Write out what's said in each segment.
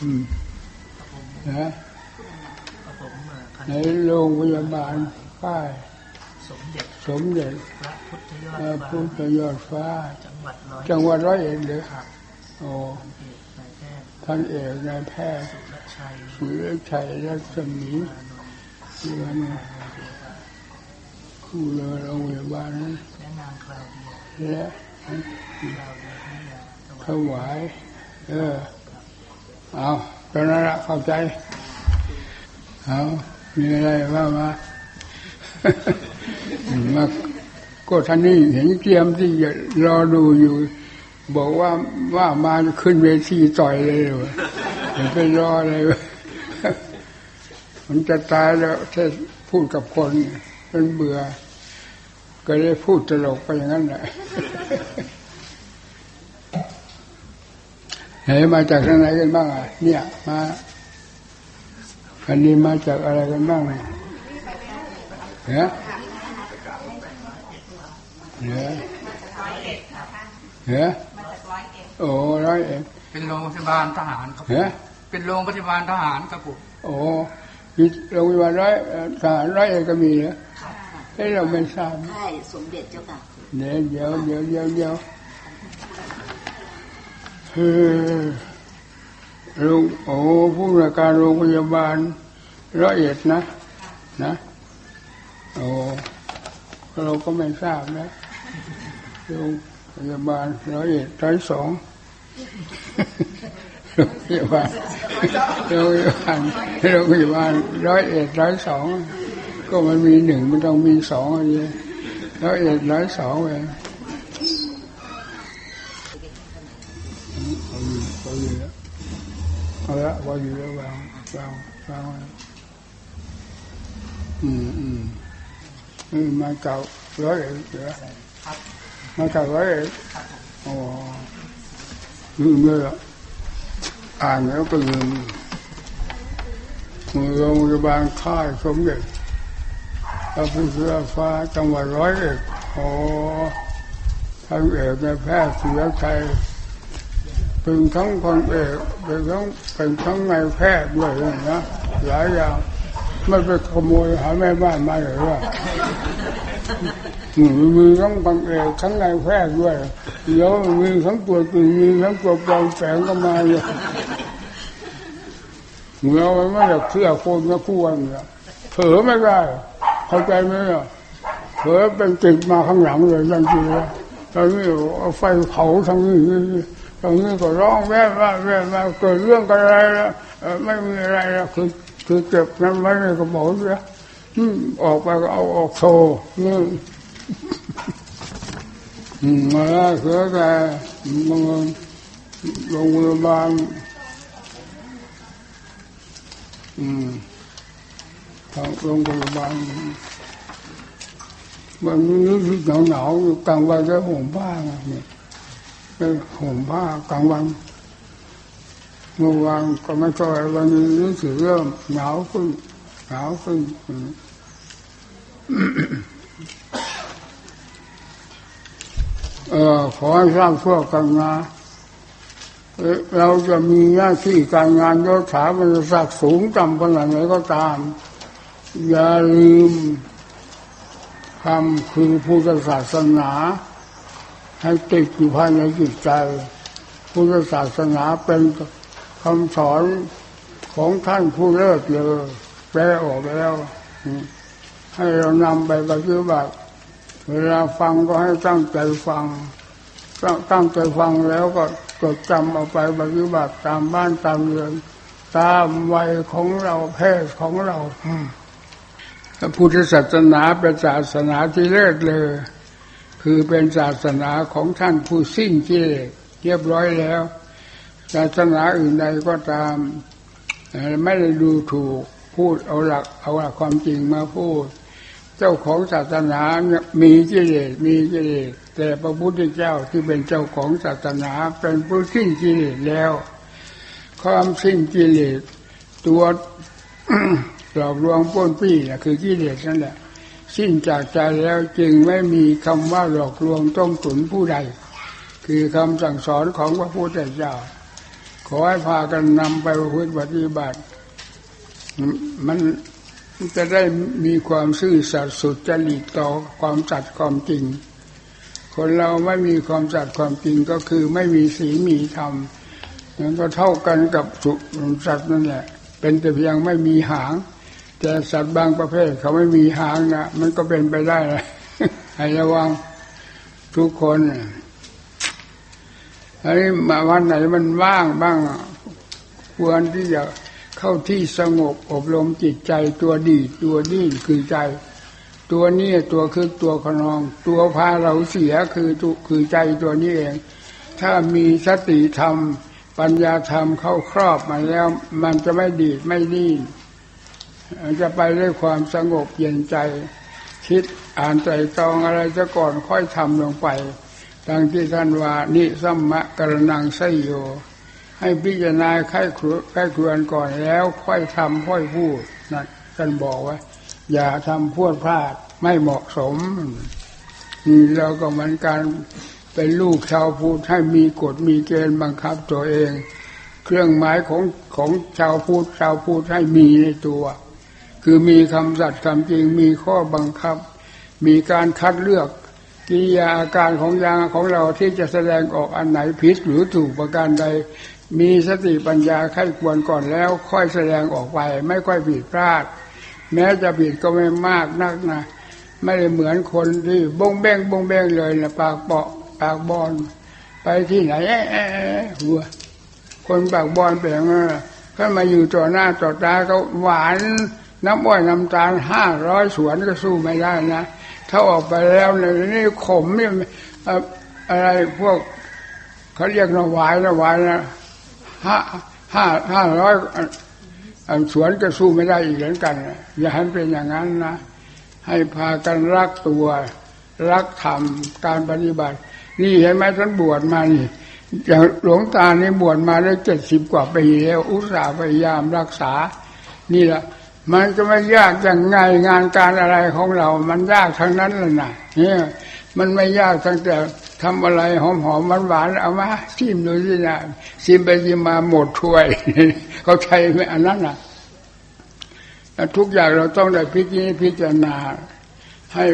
อืมนะกับผมเอ่อพันในโรงพยาบาลค่ายสมเด็จสมเด็จพระพุทธยอดพระฟ้าพุทธยอดฟ้าจังหวัดร้อยจังหวัดร้อยเอ็ดเลยครับโอ้พันเอกนายแพทย์ท่านเอกนายแพทย์สุรชัยสุรชัยรัศมีอานนท์เพื่อนคู่เลยโรงพยาบาลนั้นและนางคลาวเดียและคลาวเดียพิยาถถวายวาย เออ เอาตอนนั้นละเข้าใจ เอามีอะไรว่ามามาก็ท่านนี่เห็นเตรียมที่จะรอดูอยู่ บอกว่าว่ามาขึ้นเวทีต่อยเลยเหรออย่าไปรอเลยมันจะตายแล้วถ้าพูดกับคนมันเบื่อ ก็เลยพูดตลกไปอย่างนั้นแหละ เฮ้ยมาจากทางไหนกันบ้างอะเนี่ยมาคันนี้มาจากอะไรกันบ้างเนี่ยเฮ้ยเฮ้ยเฮ้ยโอ้ร้อยเอ็ดเป็นโรงพยาบาลทหารครับผมเฮ้ยเป็นโรงพยาบาลทหารครับผมโอ้มีโรงพยาบาลร้อยเอ่อทหารร้อยเอ็ดก็มีเหรอเฮ้ยเราไม่ทราบใช่สมเด็จเจ้าค่ะเดี๋ยวเดี๋ยวเดี๋ยวเดี๋ยว เดี๋ยวเฮ้ยลุงโอ้ผู้บริการโรงพยาบาลร้อยเอ็ดนะนะโอ้เราก็ไม่ทราบนะโรงพยาบาลร้อยเอ็ดร้อยสองโรงพยาบาลโรงพยาบาลโรงพยาบาลร้อยเอ็ดร้อยสองก็มันมีหนึ่งมันต้องมีสองอะไรร้อยเอ็ดร้อยสองเอง เอาละเอาอยู่แล้ววางวางวางไว้อืมอืมอืมมาเก่าร้อยเอ็ดเหรอมาเก่าร้อยเอ็ดอ๋อลืมเลยอะอ่านแล้วก็ลืมโรงพยาบาลค่ายสมเด็จพระพุทธเจ้าฟ้าจังหวัดร้อยเอ็ดอ๋อทั้งเอกในแพทย์ศิลชัย เป็นทั้งคนเอกเป็นทั้งเป็นทั้งนายแพทย์ด้วยนะหลายอย่างไม่ไปขโมยหาแม่บ้านมาเลยว่ามีทั้งบังเอกทั้งนายแพทย์ด้วยเดี๋ยวมีทั้งตัวจริงมีทั้งตัวปลอมแฝงก็มาเลยเราไม่ได้เชื่อคนนะคู่วันเนี่ยเผลอไม่ได้เข้าใจไหมอะเผลอเป็นติดมาข้างหลังเลยทันทีเลยตอนนี้เอาไฟเผาทั้งนี้ ตรงนี้ก็ร้องแว่แว่แว่แว่เกิดเรื่องอะไรแล้วไม่มีอะไรแล้วคือคือเก็บนั้นไว้ในกระเป๋าเสียออกไปก็เอาออกโชว์นี่อืมาแล้วเสือแต่มึงโรงพยาบาลอืมทางโรงพยาบาลวันนี้รู้สึกหนาวหนาวๆกลางวันก็ห่มผ้าเนี่ย เป็นห่มผ้ากลางวันเมื่อวานก็ไม่ค่อยวันนี้รู้สึกเริ่มหนาวขึ้นหนาวขึ้นเออขอให้ทราบทั่วกันนะเอ่อเราจะมีหน้าที่การงานยศถาบรรดาศักดิ์สูงต่ำขนาดไหนก็ตาม อย่าลืมคำคือพุทธศาสนา ให้ติดอยู่ภายในจิตใจ พุทธศาสนาเป็นคำสอนของท่านผู้เลิศเลยแปลออกแล้ว ให้เรานำไปปฏิบัติเวลาฟังก็ให้ตั้งใจฟัง ตั้งตั้งใจฟังแล้วก็จดจำเอาไปปฏิบัติตามบ้านตามเรือนตามวัยของเราเพศของเราพระพุทธศาสนาเป็นศาสนาที่เลิศเลย คือเป็นศาสนาของท่านผู้สิ้นกิเลสเรียบร้อยแล้ว ศาสนาอื่นใดก็ตาม ไม่ได้ดูถูกพูดเอาหลักเอาหลักความจริงมาพูด เจ้าของศาสนาเนี่ยมีกิเลสมีกิเลสแต่พระพุทธเจ้าที่เป็นเจ้าของศาสนาเป็นผู้สิ้นกิเลสแล้ว ความสิ้นกิเลสตัวหลอกลวงป้นปี้นะคือกิเลสนั่นแหละ สิ้นจากใจแล้วจึงไม่มีคำว่าหลอกลวงต้มตุนผู้ใด คือคำสั่งสอนของพระพุทธเจ้า ขอให้พากันนำไปประพฤติปฏิบัติ มันจะได้มีความซื่อสัตย์สุจริตต่อความจัดความจริง คนเราไม่มีความจัดความจริงก็คือไม่มีศีลมีธรรมมันก็เท่ากันกับสุสัตว์นั่นแหละ เป็นแต่เพียงไม่มีหาง แต่สัตว์บางประเภทเขาไม่มีหางนะมันก็เป็นไปได้เลยให้ระวังทุกคนอันนี้มาวันไหนมันว่างบ้าง ควรที่จะเข้าที่สงบอบรมจิตใจตัวดีตัวนิ่งคือใจ ตัวนี้ตัวคือตัวขนอง ตัวพาเราเสียคือคือใจตัวนี้เอง ถ้ามีสติธรรม ปัญญาธรรมเข้าครอบมาแล้ว มันจะไม่ดีไม่นิ่ง จะไปด้วยความสงบเย็นใจ คิดอ่านใจตองอะไรจะก่อนค่อยทำลงไปดังที่ท่านว่านิสัมมะกรนังไสโย ให้พิจารณาไข้ครไข้ครวนก่อนแล้วค่อยทำค่อยพูดนั่นท่านบอกว่า อย่าทำพูดพลาดไม่เหมาะสม นี่เราก็เหมือนการเป็นลูกชาวพูดให้มีกฎมีเกณฑ์บังคับตัวเอง เครื่องหมายของของชาวพูดชาวพูดให้มีในตัว คือมีคำสัตย์คำจริงมีข้อบังคับ มีการคัดเลือกกิริยาอาการของยางของเราที่จะแสดงออกอันไหนผิดหรือถูกประการใด มีสติปัญญาไข้ควรก่อนแล้ว ค่อยแสดงออกไป ไม่ค่อยผิดพลาด แม้จะผิดก็ไม่มากนักนะไม่ได้เหมือนคนที่บงแบงบงแบงเลยนะปากเปาะปากบอลไปที่ไหนแอะหัวคนปากบอลเป็นไงถ้ามาอยู่ต่อหน้าต่อตาก็หวาน น้ำอ้อยน้ำตาลห้าร้อยสวนก็สู้ไม่ได้นะ ถ้าออกไปแล้วในนี่ขมเนี่ยอะไรพวกเขาเรียกนวายนวายนะห้าห้าห้าร้อยสวนก็สู้ไม่ได้อีกเหมือนกัน อย่าให้เป็นอย่างนั้นนะ ให้พากันรักตัว รักธรรมการปฏิบัติ นี่เห็นไหมท่านบวชมานี่อย่างหลวงตานี่บวชมาได้เจ็ดสิบกว่าปีแล้ว อุตส่าห์พยายามรักษา นี่แหละ มันจะไม่ยากอย่างไงงานการอะไรของเรา มันยากทั้งนั้นเลยนะเนี่ยมันไม่ยากตั้งแต่ทำอะไรหอมหอมหวานๆเอามาชิมดูสินะชิมไปชิมมาหมดถ้วย เขาใช้ไม่อันนั้นนะทุกอย่างเราต้องได้พิจิตรพิจารณา ให้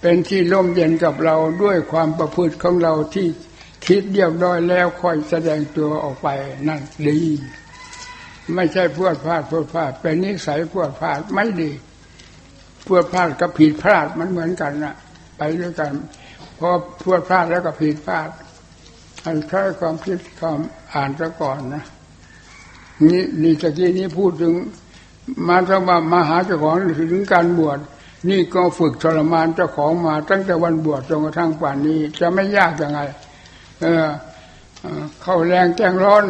เป็นที่ร่มเย็นกับเราด้วยความประพฤติของเราที่คิดเรียบร้อยแล้วค่อยแสดงตัวออกไปนั่นดี ไม่ใช่พวดพลาดพวดพลาดเป็นนิสัยพวดพลาดไม่ดีพวดพลาดกับผิดพลาดมันเหมือนกันนะไปด้วยกันพอพวดพลาดแล้วก็ผิดพลาดอันใช้ความคิดความอ่านซะก่อนนะนี่นี่ตะกี้นี้พูดถึง มาถ้ามามาหาเจ้าของถึงการบวชนี่ก็ฝึกทรมานเจ้าของมา ตั้งแต่วันบวชจนกระทั่งป่านนี้ จะไม่ยากยังไง เออเข้าแรงแกงร้อน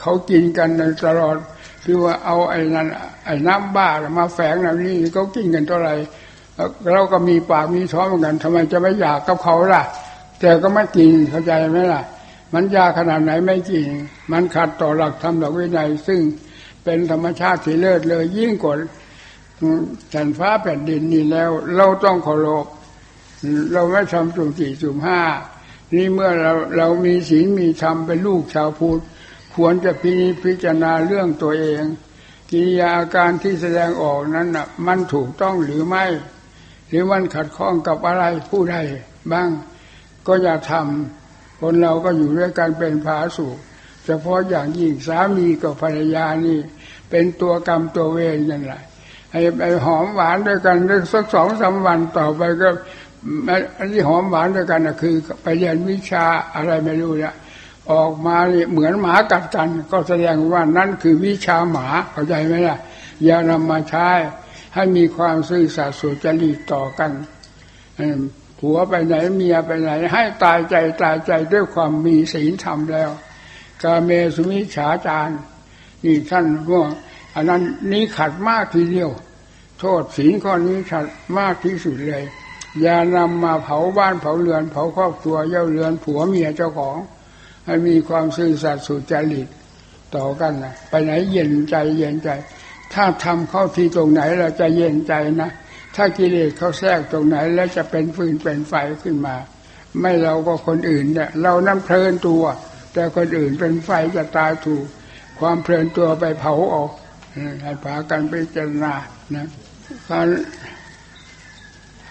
เขากินกันตลอด คือว่าเอาไอ้นั่นไอ้น้ำบ้ามาแฝงแบบนี้เขากินกันเท่าไหร่เราก็มีปากมีท้องเหมือนกันทำไมจะไม่อยากกับเขาล่ะ แต่ก็ไม่กินเข้าใจไหมล่ะ มันยากขนาดไหนไม่กินมันขัดต่อหลักธรรมหลักวินัยซึ่งเป็นธรรมชาติที่เลิศเลยยิ่งกว่าแผ่นฟ้าแผ่นดินนี่แล้ว เราต้องเคารพเราไม่ทำสุ่มสี่สุ่มห้านี่เมื่อเราเรามีศีลมีธรรมเป็นลูกชาวพุทธ ควรจะพิพิจารณาเรื่องตัวเอง กิริยาอาการที่แสดงออกนั้นนะมันถูกต้องหรือไม่ หรือมันขัดข้องกับอะไรผู้ใดบ้าง ก็อย่าทำคนเราก็อยู่ด้วยกันเป็นผาสุขเฉพาะอย่างยิ่งสามีกับภรรยานี่ เป็นตัวกรรมตัวเวรยังไงไอ้ไอ้หอมหวานด้วยกันสักสองสาวันต่อไปก็อันที่หอมหวานด้วยกันนะคือ ไปเรียนวิชาอะไรไม่รู้เนี่ย ออกมาเหมือนหมากัดกัน ก็แสดงว่านั่นคือวิชาหมาเข้าใจไหมล่ะ อย่านำมาใช้ให้มีความซื่อสัตย์สุจริตต่อกันผัวไปไหนเมียไปไหน ให้ตายใจตายใจด้วยความมีศีลธรรมแล้ว กาเมสุมิฉาจารนี่ท่านว่าอันนั้นนี้ขัดมากทีเดียว โทษศีลข้อนี้ขัดมากที่สุดเลย อย่านำมาเผาบ้านเผาเรือน เผาครอบครัวเย่าเรือนผัวเมียเจ้าของ ให้มีความซื่อสัตย์สุจริตต่อกันนะไปไหนเย็นใจเย็นใจ ถ้าทำเข้าที่ตรงไหนเราจะเย็นใจนะ ถ้ากิเลสเขาแทรกตรงไหนแล้วจะเป็นฟืนเป็นไฟขึ้นมา ไม่เราก็คนอื่นเนี่ย เรานั่นเพลินตัว แต่คนอื่นเป็นไฟจะตายถูก ความเพลินตัวไปเผาออกให้พากันไปเจรณานะการ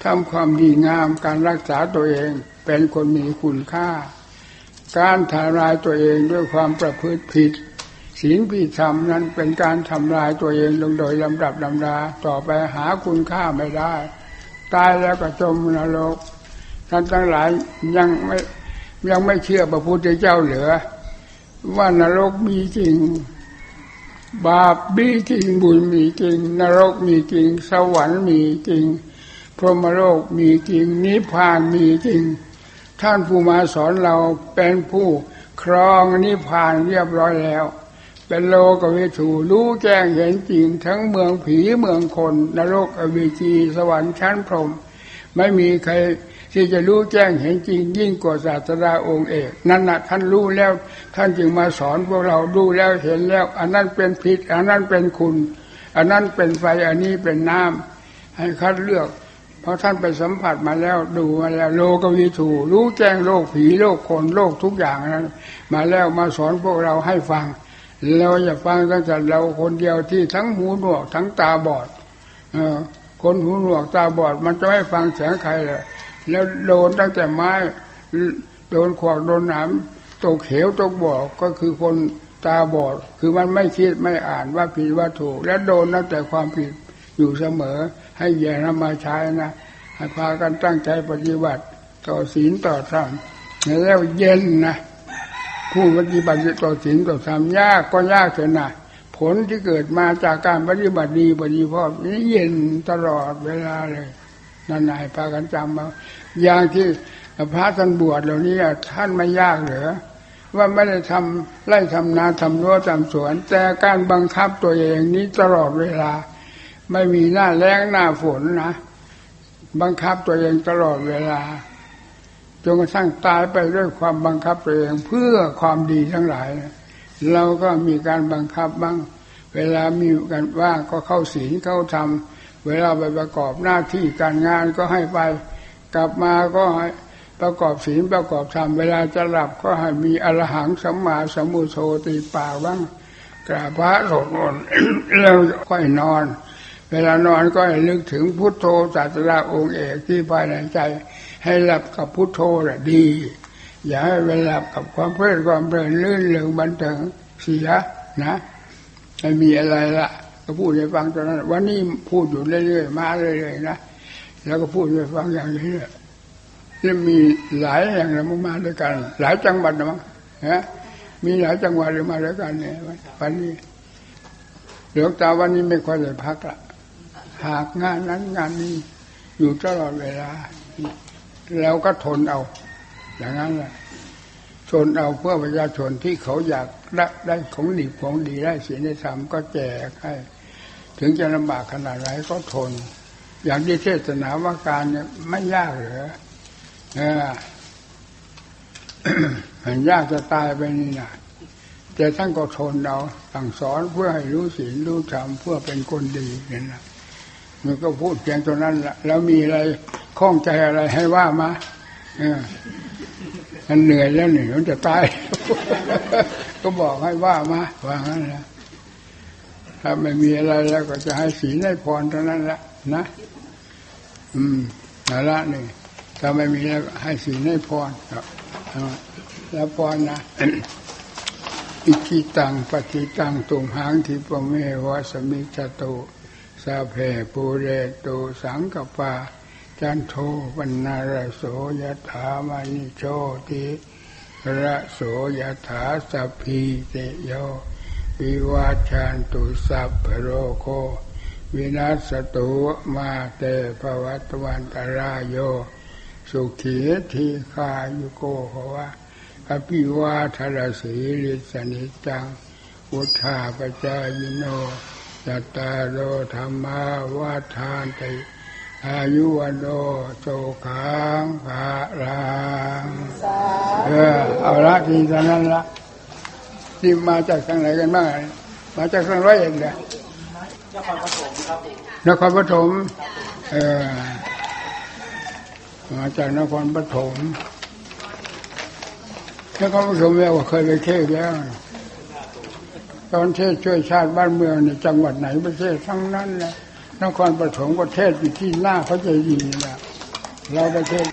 ทำความดีงามการรักษาตัวเองเป็นคนมีคุณค่า การทำลายตัวเองด้วยความประพฤติผิดศีลผิดธรรมนั้นเป็นการทำลายตัวเองลงโดยลำดับลำดาต่อไปหาคุณค่าไม่ได้ ตายแล้วก็จมนรกท่านทั้งหลายยังไม่ยังไม่เชื่อพระพุทธเจ้าเหลือ ว่านรกมีจริง บาปมีจริงบุญมีจริง นรกมีจริง สวรรค์มีจริงพรหมโลกมีจริงนิพพานมีจริง ท่านผู้มาสอนเราเป็นผู้ครองนิพพานเรียบร้อยแล้ว เป็นโลกวิถูรู้แจ้งเห็นจริงทั้งเมืองผีเมืองคน นรกอเวจีสวรรค์ชั้นพรหมไม่มีใครที่จะรู้แจ้งเห็นจริง ยิ่งกว่าศาสดาองค์เอกนั่นนะท่านรู้แล้ว ท่านจึงมาสอนพวกเราดูแล้วเห็นแล้ว อันนั้นเป็นพิษอันนั้นเป็นคุณ อันนั้นเป็นไฟอันนี้เป็นน้ำให้คัดเลือก เพราะท่านไปสัมผัสมาแล้วดูมาแล้วโลกวิถูรู้แจ้งโลกผีโลกคนโลกทุกอย่างนั้นมาแล้วมาสอนพวกเราให้ฟัง เราอย่าฟังตั้งแต่เราคนเดียวที่ทั้งหูหนวกทั้งตาบอดเออคนหูหนวกตาบอด มันจะไม่ฟังเสียงใครเลยแล้วโดนตั้งแต่ไม้โดนขวากโดนหนามตกเหวตกบ่อก็คือคนตาบอด คือมันไม่คิดไม่อ่านว่าผิดว่าถูก และโดนตั้งแต่ความผิดอยู่เสมอ ให้แย่นำมาใช้นะให้พากันตั้งใจปฏิบัติต่อศีลต่อธรรมแล้วเย็นนะผู้ปฏิบัติต่อศีลต่อธรรมยากก็ยากเถอะนะผลที่เกิดมาจากการปฏิบัติดีปฏิบัตินี้เย็นตลอดเวลาเลยนั่นนายพากันจำมาอย่างที่พระท่านบวชเหล่านี้ท่านไม่ยากเหรอว่าไม่ได้ทำไล่ทำนาทำรั้วทำสวน แต่การบังคับตัวเองนี้ตลอดเวลา ไม่มีหน้าแรงหน้าฝนนะบังคับตัวเองตลอดเวลาจนกระทั่งตายไปด้วยความบังคับตัวเองเพื่อความดีทั้งหลาย เราก็มีการบังคับบ้าง เวลามีกันว่างก็เข้าศีลเข้าธรรมเวลาไปประกอบหน้าที่การงานก็ให้ไปกลับมาก็ให้ประกอบศีลประกอบธรรมเวลาจะหลับก็ให้มีอรหังสัมมาสัมพุโธตีปากบ้างกราบพระสวดมนต์แล้วค่อยนอน เวลานอนก็ให้ลึกถึงพุทโธศาสดาองค์เอกที่ภายในใจ ให้หลับกับพุทโธแหละดี อย่าให้เวลากับความเพลิดความเพลินลื่นเริงบันเทิงเสียนะไม่มีอะไรละก็พูดให้ฟังตอนนั้น วันนี้พูดอยู่เรื่อยๆมาเรื่อยๆนะแล้วก็พูดให้ฟังอย่างนี้เนี่ยแล้วมีหลายแห่างเรามาด้วยกัน หลายจังหวัดนะมั้งฮะมีหลายจังหวัดเรามาด้วยกันเนี่ยวันนี้หลวงตาวันนี้ไม่ค่อยได้พักละ หากงานนั้นงานนี้อยู่ตลอดเวลา แล้วก็ทนเอา อย่างนั้นแหละทนเอาเพื่อประชาชนที่เขาอยากได้ได้ของดีของดีได้ศีลได้ธรรมก็แจกให้ ถึงจะลำบากขนาดไหนก็ทน อย่างที่เทศนาว่าการเนี่ยไม่ยากเหรอเออมันยากจะตายไปนี่นะแต่ท่านก็ทนเอาสั่งสอนเพื่อให้รู้ศีลรู้ธรรมเพื่อเป็นคนดีนี่นะ มันก็พูดเพียงตัวนั้นแหละแล้วมีอะไรข้องใจอะไรให้ว่ามาเออมันเหนื่อยแล้วหนึ่มันจะตาย ก็บอกให้ว่ามาว่างั้นนะถ้าไม่มีอะไรแล้วก็จะให้ศีลให้พรเท่านั้นละนะอืมนั่นละนี่ถ้าไม่มีแล้วให้ศีลให้พรครับแล้วพรนะอิจิตังปฏิตังตุมหังทิปเมวะสมิจโต สาเพปูเรโตสังกปา จันโทวันนารโสยถามานิโชติระโสยถาสัพพีเตโยวิวาชันตุสัพพโรโควินัสตุมาเตภวัตวันตรายโย สุขีทีคายุโกภวะอภิวาทรสีลิสนิจัง อุทาปจายโน จัตตารโอธรรมาวาทานติอายุวันโดโจขังภาลังเออเอาละทีเท่านั้นละที่มาจากทางไหนกันบ้างมาจากทางร้อยเอ็ดเลยนครปฐมครับนครปฐมเออมาจากนครปฐมนครปฐมแล้วเคยไปเที่ยวแล้ว ตอนเทศช่วยชาติบ้านเมืองในจังหวัดไหนประเทศทั้งนั้นนะนครปฐมประเทศอยู่ที่หน้าเขาใจดีนะเราประเทศ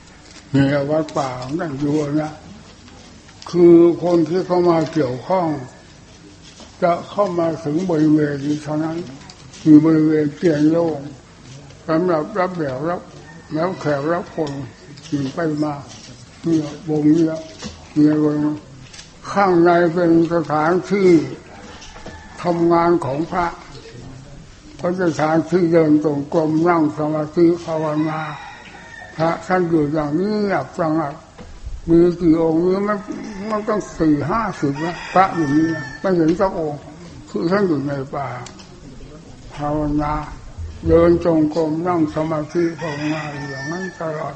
เหนี่ยวัดป่าของนั่นอยู่นะคือคนที่เข้ามาเกี่ยวข้อง จะเข้ามาถึงบริเวณนี้เท่านั้นมีบริเวณเตียงโล่งสำหรับรับแขกรับแล้วแขกรับคนขี่ไปมาเนี่ยวงเนี้ยเนี่ยวงข้างในเป็นสถานที่ ทำงานของพระพระสถานที่เดินตรงกรมนั่งสมาธิภาวนาพระท่านอยู่อย่างนี้หยับสงัดมีกี่องค์นี้มันมันต้องสี่ห้าสิบนะพระอยู่นี่ไม่เห็นสักองค์คือท่านอยู่ในป่าภาวนาเดินจงกรมนั่งสมาธิภาวนาอย่างนั้นตลอด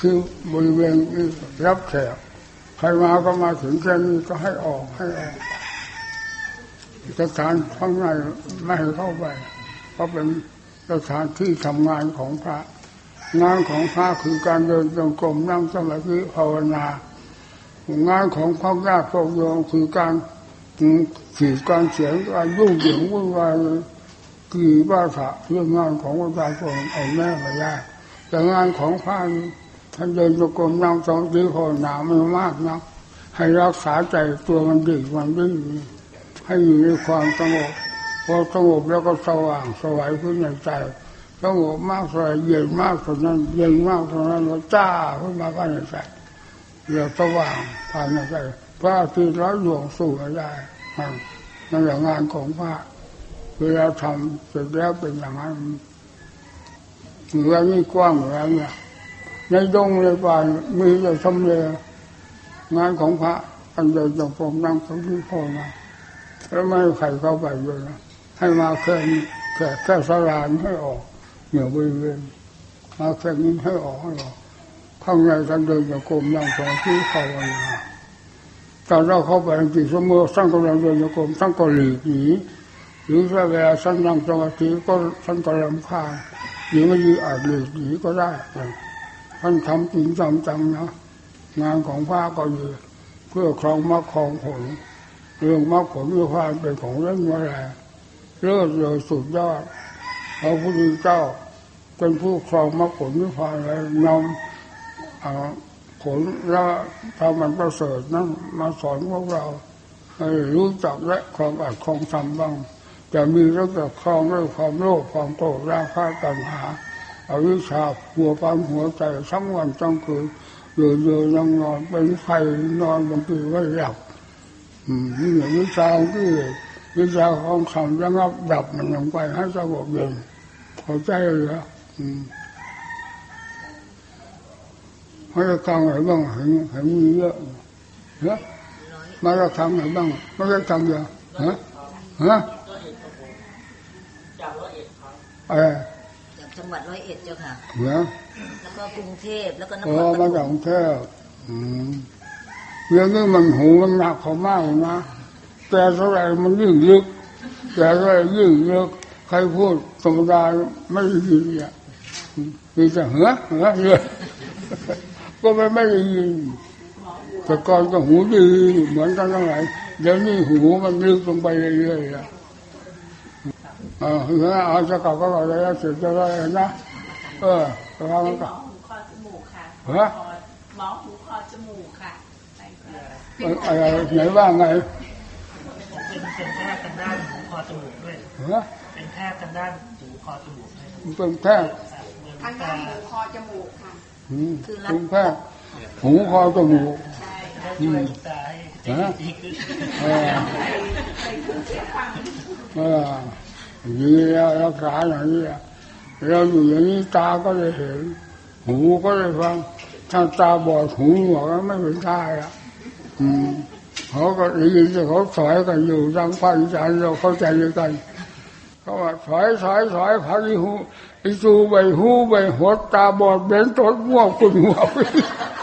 คือบริเวณนี้รับแขกใครมาก็มาถึงแค่นี้ก็ให้ออกให้ออก สถานข้างในไม่ให้เข้าไปเพราะเป็นสถานที่ทำงานของพระ งานของพระคือการเดินจงกรมนั่งสมาธิภาวนางานของพระญาติพระโยมคือการขีดการเสียงการยุ่งเหยิงวุ่นวายกี่บ้าสะเรื่องงานของประชาชนเอาแม่มาได้แต่งานของพระท่านเดินจงกรมนั่งสมาธิภาวนาไม่มากนะให้รักษาใจตัวมันดีมันดี ให้อยู่ในความสงบพอสงบแล้วก็สว่างสวัยขึ้นในใจสงบมากเท่าไรเย็นมากเท่านั้น เย็นมากเท่านั้นก็จ้าขึ้นมาภายในใจเดี๋ยวสว่างภายในใจพระทิตย์ร้อยดวงสู่ได้นั่นแหละงานของพระเวลาทำเสร็จแล้วเป็นอย่างนั้นเหนือนี่กว้างแล้วเนี่ยในดงในป่ามีแต่ทำเลงานของพระอันเดียวจะผมนั่งสมาธิพอมา แล้วไม่ใครเข้าไปเลยนะให้มาแค่นี้แค่แค่สลานให้ออกเหนือบริเวณมาแค่นี้ให้ออกให้ออกข้างในท่านเดินจะกรมนั่งสมาธิภาวนาตอนเราเข้าไปจริงๆสมมติท่านกำลังเดินจะกรมท่านก็หลีกหนีหรือถ้าเวลาท่านนั่งสมาธิก็ท่านก็ลำคาญหรือไม่ยือาจหลีกหนีก็ได้ท่านทำจริงจำจังนะงานของพระก็อยู่เพื่อครองมรรคครองผล เรื่องมรรคผลนิพพานเป็นของเล่นมาแรงเลิศเลยสุดยอดพระพุทธเจ้าเป็นผู้ครองมรรคผลนิพพานเลยนำผลละธรรมันประเสริฐนั้นมาสอนพวกเราให้รู้จักและครองอัดครองทำบ้างจะมีเรื่องแต่ครองด้วยความโลภความโกรธราคะตัณหาอาวิชชาหัวปันหัวใจทั้งวันทั้งคืนเดือดเดือยังนอนเป็นไฟนอนบางทีไม่หลับ วิชาที่วิชาของคำระงับดับมันลงไปให้สงบเย็นเข้าใจเลยอะมาจะทำอะไรบ้างเห็นเห็นมีเยอะเนอะมาจะทำอะไรบ้างมาจะทำเยอะฮะฮะอะไรจากจังหวัดร้อยเอ็ดเจ้าค่ะเหรอแล้วก็กรุงเทพแล้วก็นคอ๋รอปมาฐจากมกรุงเทพอืม เรื่องนี้มันหูมันหนักเขามากเลยนะแต่เท่าไหร่มันยิ่งลึกแต่เท่าไหร่ยิ่งลึกใครพูดธรรมดาไม่ได้ยินอะมีแต่เหือเหือเหือก็ไม่ไม่ได้ยินแต่ก่อนก็หูดีเหมือนกันทั้งหลายเดี๋ยวนี้หูมันลึกลงไปเรื่อยๆอะเออเหือเอาจะกลับก็กลับแล้วเสร็จจะได้นะเออระวังเป็นหมกัอนหูคอจมูกค่ะฮะหมอหูคอจมูกค่ะใช่ค่ะ อะไรไหนว่าไงเป็นเป็นแพทย์ทางด้านหูคอจมูกด้วยฮะเป็นแพทย์ทางด้านหูคอจมูกด้วยมันเป็นแพทย์ทางด้านหูคอจมูกค่ะอืมเป็นแพทย์หูคอจมูกใช่ได้ช่วยลูกตาให้ใจดีขึ้นเออเออดีแล้วรักษาอย่างนี้อะเราอยู่อย่างนี้ตาก็ได้เห็น หูก็ได้ฟังถ้าตาบอดหูหนวกแล้วไม่เป็นได้อะอืม เขาก็ได้ยินแต่เขาสอยกันอยู่ทางภาคอีสานเราเข้าใจกันเขาว่าสอยสอยสอยพักอีหูอีจูใบหูใบหัวตาบอดเบนตดง่วงคุณหัวไป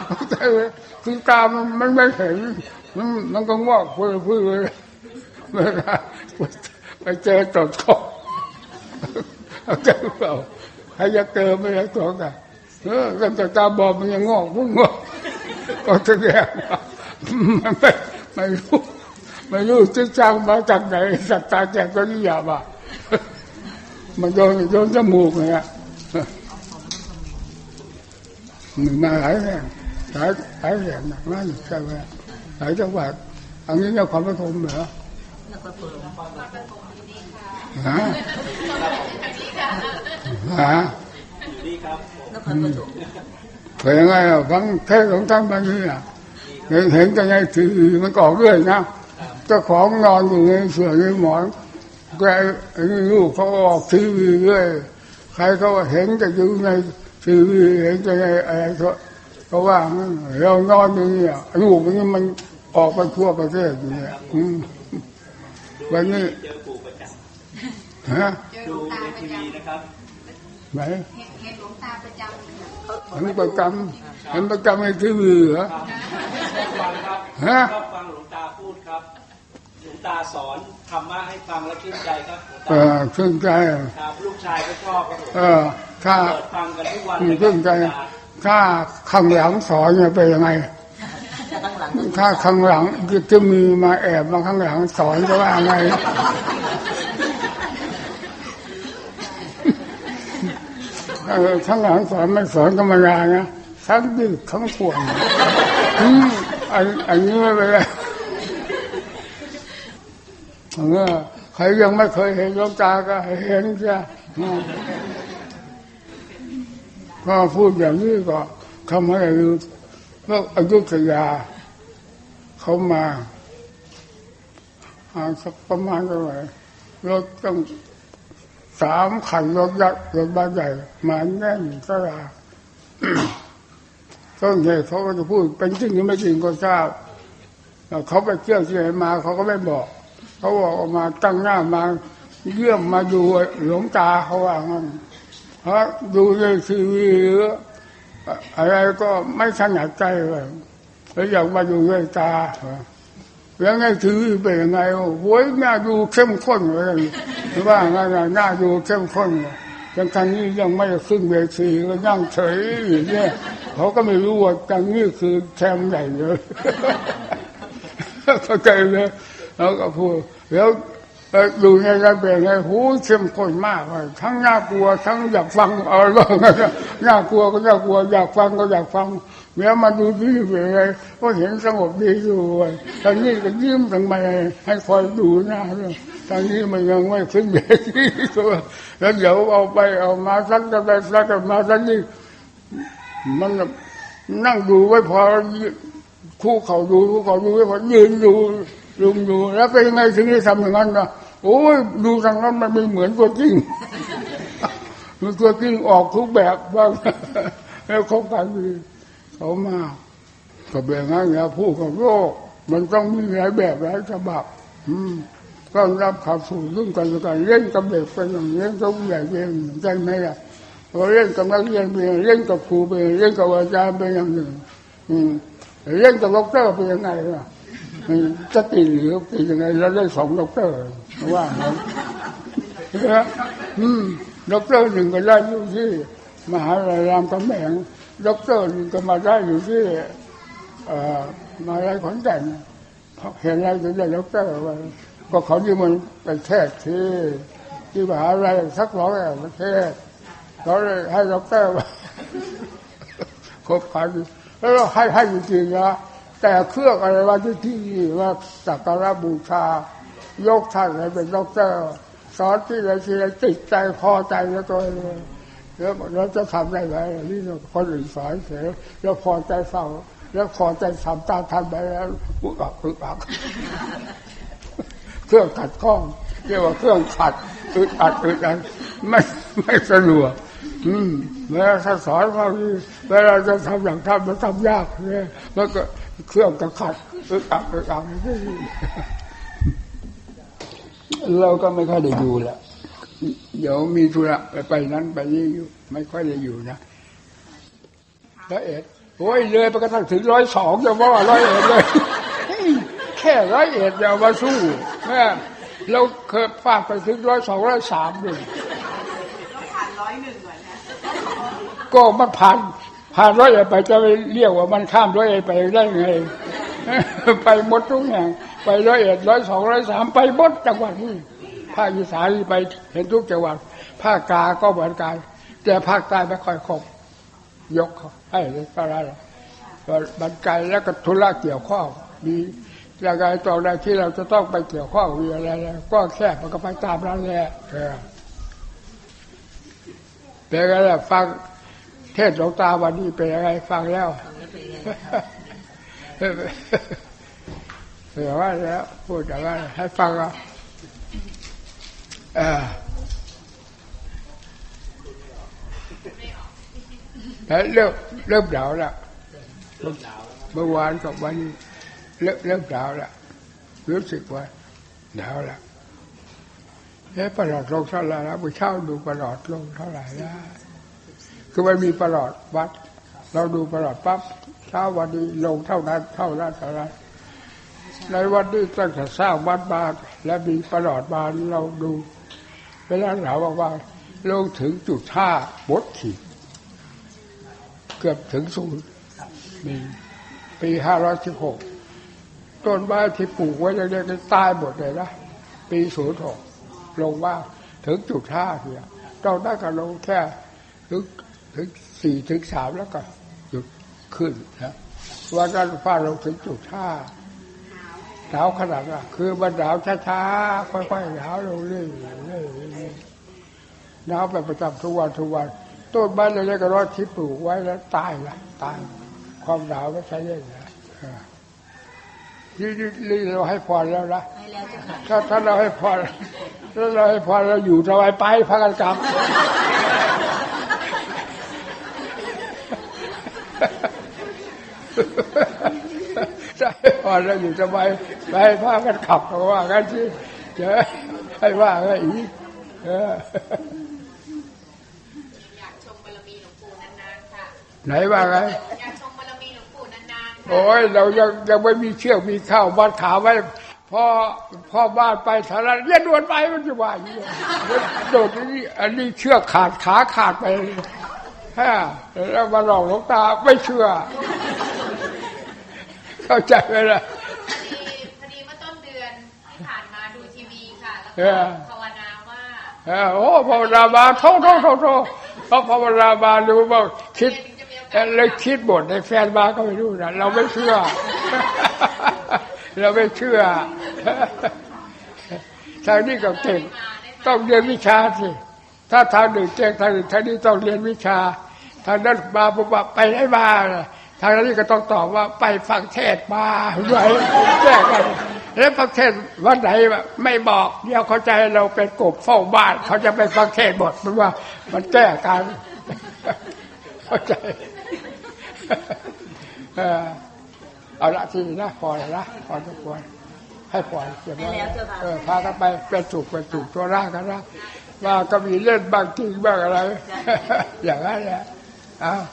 เข้าใจไหมคือตามันมันไม่เห็นมันมันก็งอกพื้นพื้นเลยเวลาไปเจอตดคอเอาใจเปล่าใครจะเจอไม่ได้ตัวกันเออแต่ตาบอดมันยังงอกพิ่งงอกก็แสดงว่า ไม่ไม่รู้ไม่รู้จะจ้างมาจากไหนสัตตาแจกก็นิยาบะมันโดนโดนจมูกเลยอะมันมาหลายแห่งหลายหลายแห่งนะมาอยู่ใช่ไหมหลายจังหวัดอันนี้นครปฐมเหรอนครปฐมฮะฮะนครปฐมเผยยังไงอะฟังเทศของท่านบางทีอะ เห็นเห็นกันในทีวีมันก็ออกเรื่อยนะเจ้าของนอนอยู่ในเสื่อในหมอนแกไอ้นี่ลูกเขาก็ออกทีวีเรื่อยใครเขาก็เห็นแต่อยู่ในทีวีเห็นแต่ในอะไรก็เขาว่างั้นเรานอนอยู่เนี่ยลูกมันมันออกไปทั่วประเทศอยู่เนี่ยอืมวันนี้ฮะดูในทีวีนะครับ ไหนเห็นหลวงตาประจำเห็นประจำเห็นประจำในทีวีเหรอฟังครับฮะชอบฟังหลวงตาพูดครับหลวงตาสอนธรรมะให้ฟังแล้วชื่นใจครับหลวงเอตาอชื่นใจอะครับลูกชายก็ชอบครับผมเออถ้าเปิดฟังกันทุกวันอืเลมยครัชื่บนใจหลวงตาถ้าข้างหลังสอนเนี่ยเป็นยังไงแต่ข้างหลังถ้าข้างหลังจะจะมีมาแอบมาข้างหลังสอนจะว่าไง เออข้งหลังสอนไม่สอนธรรมดานะทั้งดื้อทั้งขวนอืมอันอันนี้ไม่เป็นไรเออใครยังไม่เคยเห็นลวงตาก็เห็นจ้ะอืมก็พูดอย่างนี้ก็ทำให้รู้ว่าอายุธยา เขามาอ่าสักประมาณเท่าไหร่รถต้อง สามขันรถยักษ์รถบ้านใหญ่มาแน่นตลาดต้นเหตุเขาก็จะพูด เป็นจริงหรือไม่จริงก็ทราบแล้วเขาไปเที่ยวที่ไหนมาเขาก็ไม่บอก เขาบอกออกมาตั้งหน้ามาเยี่ยมมาดูหลวงตาเขาว่างั้นเพราะดูในทีวีหรืออะไรก็ไม่ถนัดใจเลยแล้วอยากมาดูด้วยตา แล้วไงทีวีเป็นยังไงโอ้โหน่าดูเข้มข้นเลยว่าไงน่าดูเข้มข้นเลยยังทางนี้ยังไม่ขึ้นเวทีก็นั่งเฉยอยู่เนี่ยเขาก็ไม่รู้ว่าทางนี้คือแชมป์ใหญ่เลยเข้าใจเลยแล้วก็พูดแล้ว อ่อดูในระเบียงไงหูเข้มข้นมากเลยทั้งน่ากลัวทั้งอยากฟังเอาแล้วน่ากลัวก็น่ากลัวอยากฟังก็อยากฟังเมื่อมาดูที่เป็นไงก็เห็นสงบดีอยู่ตอนนี้ก็ยิ้มทำไมให้คอยดูหน้าด้วยตอนนี้มันยังไม่ขึ้นเวทีตัวแล้วเดี๋ยวเอาไปเอามาสักจะไปสักจะมาสักนี่มันนั่งดูไว้พอคู่เขาดูคู่เขาดูแล้วก็ยืนดู ลุงดูแล้วเป็นยังไงถึงได้ทำอย่างนั้นนะโอ้ยดูทางนั้นมันไม่เหมือนตัวจริงมันตัวจริงออกทุกแบบบ้างแล้วเขากันดีเขามาก็แบบนั้นไงผู้กับโลกมันต้องมีหลายแบบหลายฉบับ อืมก็รับข่าวสู่เรื่องกันและกันเล่นกับเด็กเป็นอย่างนี้เล่นกับผู้ใหญ่เป็นอย่างนี้ใช่ไหมล่ะเราเล่นกับนักเรียนเป็นอย่างเล่นกับครูเป็นอย่างเล่นกับอาจารย์เป็นอย่างหนึ่งอืมเล่นกับด็อกเตอร์เป็นยังไงล่ะ มจะตีหรือเป็นยังไงแล้วได้สองด็อกเตอร์ว่างั้นนะอืมด็อกเตอร์หนึ่งก็ได้อยู่ที่ มหาลัยรามคำแหงด็อกเตอร์หนึ่งก็มาได้อยู่ที่เอ่อมหาลัยขอนแก่นเพราะเห็นอะไรถึงได้ด็อกเตอร์ไปก็เขาที่มันไปเทศที่ที่มหาลัยสักร้อยประเทศเขาเลยให้ด็อกเตอร์มาครบคันแล้วให้ให้จริงๆนะ แต่เครื่องอะไรว่าที่ที่ว่าสักการะบูชายกท่านให้เป็นด็อกเตอร์สอนที่ไรที่ไรติดใจพอใจแล้วตัวเลยแล้วเราจะทำได้ไหมนี่คนอื่นสอนเสียแล้วพอใจฟังแล้วพอใจทำตามทันไปแล้วอุกอักอุกอักเครื่องขัดข้องเรียกว่าเครื่องขัดอึดอัดอึดอัดไม่ไม่สะดวกอืมเวลาสอนเราเวลาจะทำอย่างทำมันทำยากเนี่ยแล้วก็ เครื่องก็ขัดอึดอัดอึดอัดเราก็ไม่ค่อยได้อยู่แหละเดี๋ยวมีธุระไปไปนั้นไปนี่อยู่ ไม่ค่อยได้อยู่นะร้อยเอ็ดโอ้ยเลยไปกระทั่งถึงร้อยสองจะว่าร้อยเอ็ดเลยแค่ร้อยเอ็ดอย่ามาสู้แม่เราเคยฟาดไปถึงร้อยสองร้อยสามเลยผ่านร้อยหนึ่งก่อนนะก็มันผ่าน ผ่านร้อยเอ็ดไปจะไปเรียกว่ามันข้ามร้อยเอ็ดไปได้ไง ไปหมดทุกแห่งไปร้อยเอ็ดร้อยสองร้อยสามไปหมดจังหวัดนี่ภาคอีสานไปเห็นทุกจังหวัดภาคกลางก็เหมือนกันแต่ภาคใต้ไม่ค่อยครบยกเขาให้ก็ได้หรบันไกลแล้วก็ธุระเกี่ยวข้องมียังไงตอนใดที่เราจะต้องไปเกี่ยวข้องมีอะไรแล้วก็แค่มันก็ไปตามนั้นแหละเออเป็นไงล่ะฟัง เทศหลวงตาวันนี้เป็นยังไงฟังแล้วเป็นยังไงครับเผื่อว่าแล้วพูดแต่ว่าให้ฟังอะเออแล้วเริ่มเริ่มหนาวแล้วเมื่อวานกับวันนี้เริ่มเริ่มหนาวแล้วรู้สึกว่าหนาวแล้วเอ๊ะประหลอดลงเท่าไหร่แล้วไปเช่าดูประหลอดลงเท่าไหร่แล้ว คือมันมีประหลอดวัด เราดูประหลอดปั๊บเช้าวันนี้ลงเท่านั้นเท่านั้นเท่านั้นในวันนี้ตั้งแต่สร้างวัดมาและมีประหลอดมาเราดูเวลาหนาวว่าลงถึงจุดห้าบดขีดเกือบถึงศูนย์มีปีห้าร้อยสิบหกต้นไม้ที่ปลูกไว้ยังเรียกกันตายหมดเลยนะปีศูนย์หกลงว่าถึงจุดห้าเทียเราได้ก็ลงแค่ถึง ถึงสี่ถึงสามแล้วก็หยุดขึ้นนะวันนั้นฟ้าลงถึงจุดห้าหนาวขนาดน่ะ คือมันหนาวช้าๆค่อยๆหนาวลงเรื่อยๆหนาวไปประจำทุกวันทุกวันต้นไม้เล็กๆก็ร้อยที่ปลูกไว้แล้วตายละตายความหนาวไม่ใช่เล่นนะเออนี่นี่เราให้พรแล้วนะให้แล้วจ้ะถ้าถ้าเราให้พรถ้าเราให้พรเราอยู่ทำไมไปพักกันกลับ ได้พอแล้วอยู่สบายไปพากันขับก็ว่ากันสิเจอให้ว่ากันอีกเอออยากชมบารมีหลวงปู่นานๆค่ะ ไหนว่าไงอยากชมบารมีหลวงปู่นานๆโอ้ยเรายังยังไม่มีเชือกมีข้าวบ้านขาไว้พอพ่อบ้านไปสาระเย็นด่วนไปมันจะว่าอย่างนี้โดดนี่อันนี้เชือกขาดขาขาดไป แล้วมาหลอกหลวงตาไม่เชื่อ เข้าใจไหมล่ะพอดีพอดีเมื่อต้นเดือนที่ผ่านมาดูทีวีค่ะ แล้วเอก็อภาวนาว่าเออโอ้ภาวนามาโทษโทษโทษโทษเขาภาวนามาดูบอกคิดเอ่อเลยคิดบทในแฟนมาก็ไม่รู้นะเราไม่เชื่อ เราไม่เชื่อทางนี้ก็เก่งต้องเรียนวิชาสิถ้าทางหนึ่งเก่งทางหนึ่งทางนี้ต้องเรียนวิชา ทางนั้นมาบอกว่าไปไหนมาทางนี้ก็ต้องตอบว่าไปฟังเทศน์มาไว้แก้กันแล้วฟังเทศน์วันไหนไม่บอกเดี๋ยวเขาใจเราเป็นกบเฝ้าบ้าน เขาจะไปฟังเทศน์หมดมันว่า มันแก้กันเข้าใจเออเอาละทีนี้นะพอแล้วนะพอทุกคนให้ปล่อยเก็บไว้เออพากันไปเป็นสุขเป็นสุขตัวร่างกันนะว่าก็มีเล่นบางจริงบ้างอะไร อย่างนั้นแหละ à.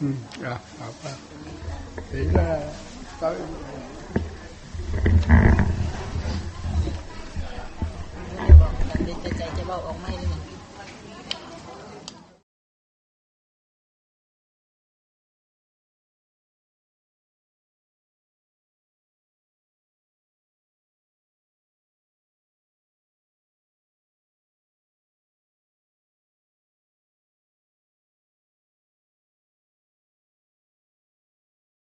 Ừ, à, học à. Thì là tới Hãy subscribe cho kênh Ghiền Mì Gõ Để không bỏ lỡ những video hấp dẫn